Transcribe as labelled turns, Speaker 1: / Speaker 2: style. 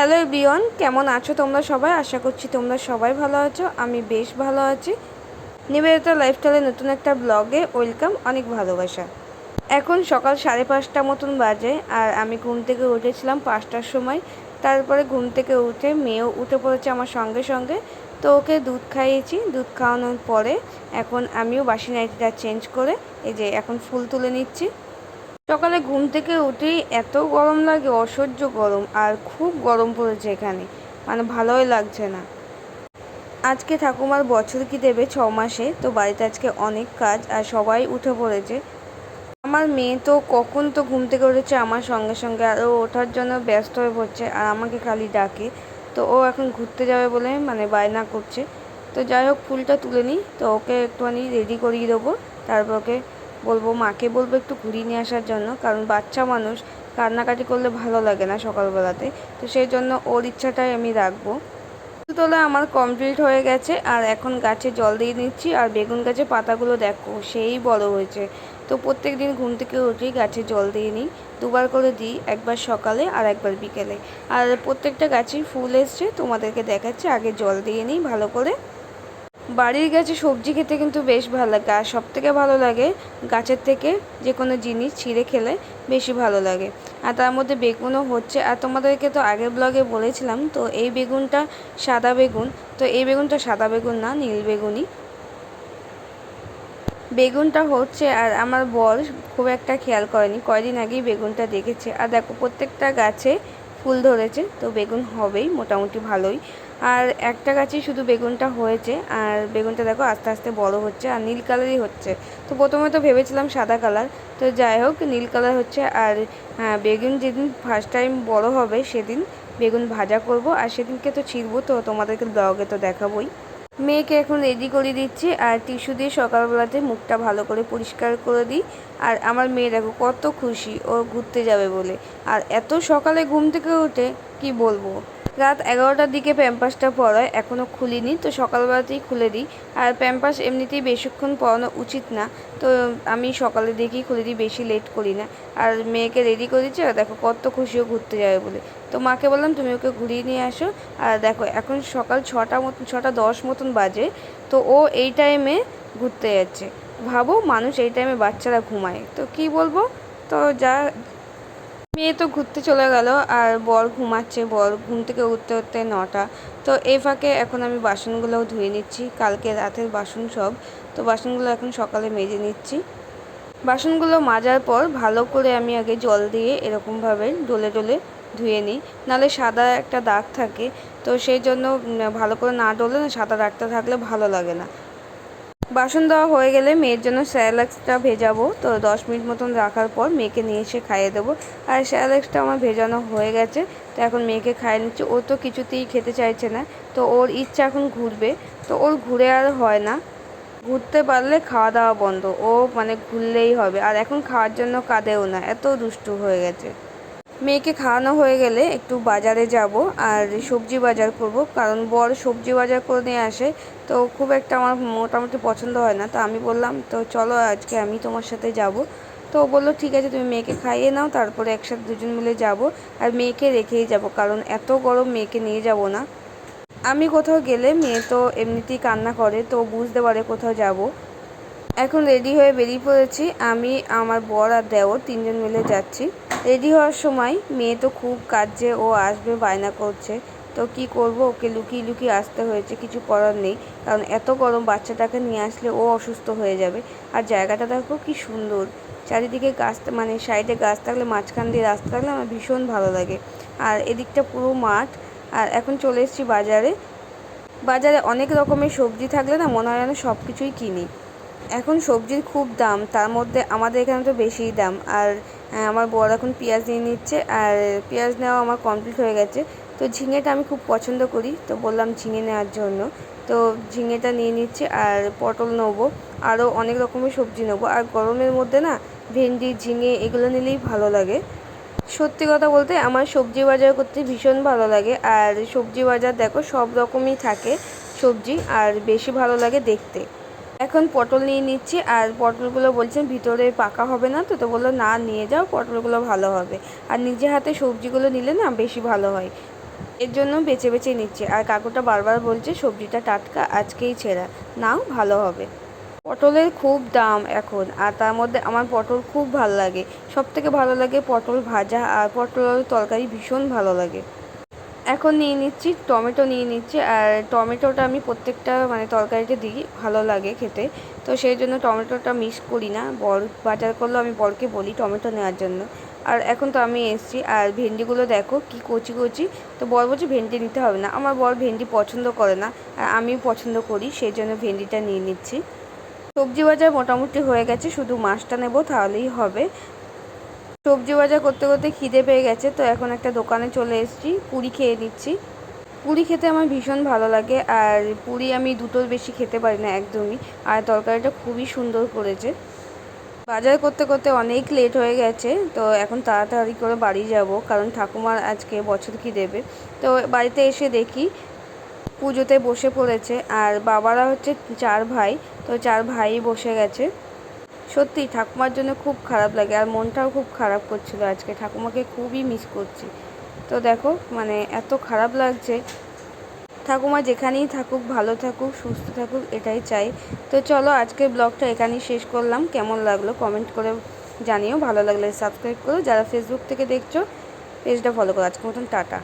Speaker 1: Hello everyone, কেমন আছো তোমরা সবাই? আশা করছি তোমরা সবাই ভালো আছো, আমি বেশ ভালো আছি। নিবেদিতা লাইফস্টাইলের নতুন একটা ব্লগে ওয়েলকাম, অনেক ভালোবাসা। এখন সকাল সাড়ে পাঁচটা মতন বাজে আর আমি ঘুম থেকে উঠেছিলাম পাঁচটার সময়। তারপরে ঘুম থেকে উঠে মেয়েও উঠে পড়েছে আমার সঙ্গে সঙ্গে। তো ওকে দুধ খাইয়েছি, দুধ খাওয়ানোর পরে এখন আমিও বাসি নাইটিটা চেঞ্জ করে এই যে এখন ফুল তুলে নিচ্ছি। সকালে ঘুম থেকে উঠেই এত গরম লাগে, অসহ্য গরম, আর খুব গরম পড়েছে এখানে। মানে ভালোই লাগছে না। আজকে ঠাকুমার বছর কি দেবে ছ মাসে? তো বাড়িতে আজকে অনেক কাজ, আর সবাই উঠে পড়েছে। আমার মেয়ে তো কখন তো ঘুম থেকে উঠেছে, আমার সঙ্গে সঙ্গে, আর ও ওঠার জন্য ব্যস্ত হয়ে পড়ছে, আর আমাকে খালি ডাকে। তো ও এখন ঘুরতে যাবে বলে মানে বায়না করছে। তো যাই হোক, ফুলটা তুলে নিই, তো ওকে একটুখানি রেডি করিয়ে দেবো, তারপর ওকে বলব, মাকে বলব একটু ঘুরিয়ে নিয়ে আসার জন্য, কারণ বাচ্চা মানুষ, কান্নাকাটি করলে ভালো লাগে না সকালবেলাতে। তো সেই জন্য ওর ইচ্ছাটাই আমি রাখব। তোলা আমার কমপ্লিট হয়ে গেছে, আর এখন গাছে জল দিয়ে নিচ্ছি, আর বেগুন গাছে পাতাগুলো দেখো, সেই বড় হয়েছে। তো প্রত্যেক দিন ঘুম থেকে উঠেই গাছে জল দিয়ে নিই, দুবার করে দিই, একবার সকালে আর একবার বিকেলে। আর প্রত্যেকটা গাছেই ফুল এসছে, তোমাদেরকে দেখাচ্ছি, আগে জল দিয়ে নিই ভালো করে। বাড়ির গাছে সবজি খেতে কিন্তু বেশ ভালো লাগে। আর সব থেকে ভালো লাগে গাছের থেকে যে কোনো জিনিস ছিঁড়ে খেলে বেশি ভালো লাগে। আর তার মধ্যে বেগুনও হচ্ছে। আর তোমাদেরকে তো আগের ব্লগে বলেছিলাম, তো এই বেগুনটা সাদা বেগুন। তো এই বেগুনটা সাদা বেগুন না, নীল বেগুনই। বেগুনটা হচ্ছে, আর আমার বর খুব একটা খেয়াল করেনি, কয়দিন আগেই বেগুনটা দেখেছে। আর দেখো, প্রত্যেকটা গাছে ফুল ধরেছে, তো বেগুন হবেই, মোটামুটি ভালোই। আর একটা গাছেই শুধু বেগুনটা হয়েছে আর বেগুনটা দেখো আস্তে আস্তে বড় হচ্ছে আর নীল কালারই হচ্ছে। তো প্রথমে তো ভেবেছিলাম সাদা কালার তো যাই হোক নীল কালার হচ্ছে আর হ্যাঁ, বেগুন যেদিন ফার্স্ট টাইম বড় হবে সেদিন বেগুন ভাজা করব আর সেদিনকে তো ছিড়বো তো তোমাদেরকে ব্লগে তো দেখাবোই। মেয়েকে এখন রেডি করে দিচ্ছি আর টিস্যু দিয়ে সকালবেলাতে মুখটা ভালো করে পরিষ্কার করে দিই আর আমার মেয়ে দেখো কত খুশি ও ঘুরতে যাবে বলে। আর এত সকালে ঘুম থেকে উঠে কি বলব? রাত এগারোটার দিকে প্যাম্পাসটা পরায় এখনও খুলিনি, তো সকালবেলাতেই খুলে দিই। আর প্যাম্পাস এমনিতেই বেশিক্ষণ পরানো উচিত না, তো আমি সকালের দিকেই খুলে দিই, বেশি লেট করি না। আর মেয়েকে রেডি করে দিচ্ছি, আর দেখো কত খুশিও ঘুরতে যাবে বলে। তো মাকে বললাম, তুমি ওকে ঘুরিয়ে নিয়ে আসো। আর দেখো, এখন সকাল ছটা মতন ছটা দশ মতন বাজে, তো ও এই টাইমে ঘুরতে যাচ্ছে। ভাবো মানুষ এই টাইমে বাচ্চারা ঘুমায়। তো কি বলব? তো যা মেয়ে তো ঘুরতে চলে গেল আর বর ঘুমাচ্ছে, বর ঘুম থেকে উঠতে উঠতে নটা। তো এই ফাঁকে এখন আমি বাসনগুলোও ধুয়ে নিচ্ছি, কালকে রাতের বাসন সব। তো বাসনগুলো এখন সকালে মেজে নিচ্ছি। বাসনগুলো মাজার পর ভালো করে আমি আগে জল দিয়ে এরকমভাবে ডলে ডলে ধুয়ে নিই। নাহলে সাদা একটা দাগ থাকে, তো সেই জন্য ভালো করে না ডলে না সাদা দাগটা থাকলে ভালো লাগে না। বাসন দেওয়া হয়ে গেলে মেয়ের জন্য স্যালাক্সটা ভেজাবো। তো দশ মিনিট মতন রাখার পর মেয়েকে নিয়ে এসে খাইয়ে দেবো। আর স্যালাক্সটা আমার ভেজানো হয়ে গেছে, তো এখন মেয়েকে খাইয়ে নিচ্ছে। ও তো কিছুতেই খেতে চাইছে না, তো ওর ইচ্ছা এখন ঘুরবে। তো ওর ঘুরে আর হয় না। ঘুরতে পারলে খাওয়া দাওয়া বন্ধ, ও মানে ঘুরলেই হবে। আর এখন খাওয়ার জন্য কাঁদেও না, এত দুষ্টু হয়ে গেছে। মেয়েকে খাওয়ানো হয়ে গেলে একটু বাজারে যাব আর সবজি বাজার করব। কারণ বর সবজি বাজার করে নিয়ে আসে, তো খুব একটা আমার মোটামুটি পছন্দ হয় না। তো আমি বললাম, তো চলো আজকে আমি তোমার সাথে যাব। তো বলল, ঠিক আছে, তুমি মেয়েকে খাইয়ে নাও, তারপরে একসাথে দুজন মিলে যাব আর মেয়েকে রেখেই যাব, কারণ এত গরম মেয়েকে নিয়ে যাব না। আমি কোথাও গেলে মেয়ে তো এমনিতেই কান্না করে, তো বুঝতে পারে কোথাও যাব। এখন রেডি হয়ে বেরিয়ে পড়েছি। আমি, আমার বর আর দেওর তিনজন মিলে যাচ্ছি। রেডি হওয়ার সময় মেয়ে তো খুব কাজে ও আসবে, বায়না করছে। তো কি করব? ওকে লুকিয়ে লুকিয়ে আসতে হয়েছে, কিছু করার নেই। কারণ এত গরম বাচ্চাটাকে নিয়ে আসলে ও অসুস্থ হয়ে যাবে। আর জায়গাটা দেখো কি সুন্দর। চারিদিকে গাছ মানে সাইডে গাছ থাকলে, মাঝখান দিয়ে রাস্তা থাকলে আমার ভীষণ ভালো লাগে। আর এদিকটা পুরো মাঠ। আর এখন চলে এসেছি বাজারে। বাজারে অনেক রকমের সবজি থাকলে না মনে হয় যেন সব কিছুই কিনি। এখন সবজির খুব দাম, তার মধ্যে আমাদের এখানে তো বেশিই দাম। আর আমার বর এখন পেঁয়াজ নিয়ে নিচ্ছে, আর পেঁয়াজ নেওয়া আমার কমপ্লিট হয়ে গেছে। তো ঝিঙেটা আমি খুব পছন্দ করি, তো বললাম ঝিঙে নেওয়ার জন্য। তো ঝিঙেটা নিয়ে নিচ্ছে, আর পটল নেব, আরও অনেক রকমের সবজি নেব। আর গরমের মধ্যে না, ভেন্ডি, ঝিঙে এগুলো নিলেই ভালো লাগে। সত্যি কথা বলতে আমার সবজি বাজার করতে ভীষণ ভালো লাগে। আর সবজি বাজার দেখো, সব রকমই থাকে সবজি, আর বেশি ভালো লাগে দেখতে। এখন পটল নিয়ে নিচ্ছি আর পটলগুলো বলছেন ভিতরে পাকা হবে না তো তো বলল, না, নিয়ে যাও, পটলগুলো ভালো হবে। আর নিজে হাতে সবজিগুলো নিলে না বেশি ভালো হয়। এর জন্য বেছে বেছে নিচ্ছে। আর কাকুটা বারবার বলছে, সবজিটা টাটকা, আজকেই ছেঁড়া। নাও, ভালো হবে। পটলের খুব দাম এখন, আর তার মধ্যে আমার পটল খুব ভালো লাগে। সব থেকে ভালো লাগে পটল ভাজা, আর পটলের তরকারি ভীষণ ভালো লাগে। এখন নিয়ে নিচ্ছি, টমেটো নিয়ে নিচ্ছি, আর টমেটোটা আমি প্রত্যেকটা মানে তরকারিতে দিই, ভালো লাগে খেতে। তো সেই জন্য টমেটোটা মিস করি না বর বাজার করলেও আমি বরকে বলি টমেটো নেওয়ার জন্য। আর এখন তো আমি এসছি, আর ভেন্ডিগুলো দেখো কি কচি কচি, তো বর বলছে ভেন্ডি নিতে হবে না। আমার বর ভেন্ডি পছন্দ করে না, আর আমিও পছন্দ করি, সেই জন্য ভেন্ডিটা নিয়ে নিচ্ছি। সবজি বাজার মোটামুটি হয়ে গেছে, শুধু মাছটা নেব তাহলেই হবে। সবজি বাজার করতে করতে খিদে পেয়ে গেছে, তো এখন একটা দোকানে চলে এসেছি, পুরি খেয়ে নিচ্ছি। পুরি খেতে আমার ভীষণ ভালো লাগে, আর পুরি আমি দুটোর বেশি খেতে পারি না একদমই, আর তরকারিটা খুবই সুন্দর করেছে। বাজার করতে করতে অনেক লেট হয়ে গেছে, তো এখন তাড়াতাড়ি করে বাড়ি যাব, কারণ ঠাকুমার আজকে বছর কি দেবে। তো বাড়িতে এসে দেখি, পুজোতে বসে পড়েছে, আর বাবারা হচ্ছে চার ভাই, তো চার ভাই বসে গেছে। সত্যি ঠাকুমার জন্য খুব খারাপ লাগে আর মনটাও খুব খারাপ করছিল আজকে। ঠাকুমাকে খুবই মিস করছি। তো দেখো মানে এত খারাপ লাগছে। ঠাকুমা যেখানেই থাকুক, ভালো থাকুক, সুস্থ থাকুক, এটাই চাই। তো চলো আজকে ব্লগটা এখানেই শেষ করলাম। কেমন লাগল কমেন্ট করে জানিও। ভালো লাগলে সাবস্ক্রাইব করো। যারা ফেসবুক থেকে দেখছ পেজটা ফলো করো। আজকের মতন টাটা।